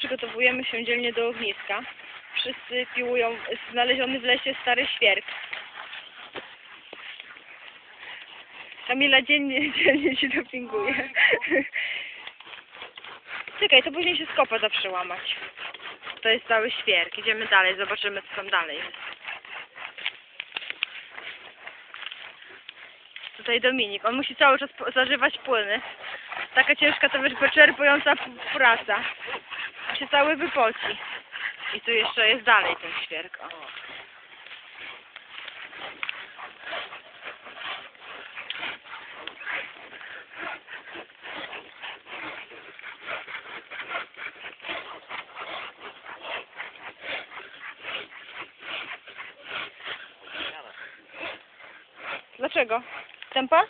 przygotowujemy się dzielnie do ogniska. Wszyscy piłują znaleziony w lesie stary świerk. Kamila dziennie, dziennie się dopinguje. Czekaj, to później się z kopa da przełamać. To jest cały świerk. Idziemy dalej, zobaczymy co tam dalej jest. Tutaj Dominik. On musi cały czas zażywać płyny. Taka ciężka to wiesz, wyczerpująca praca. Się cały wypoci. I tu jeszcze jest dalej ten świerk. O. Dlaczego? Tempa?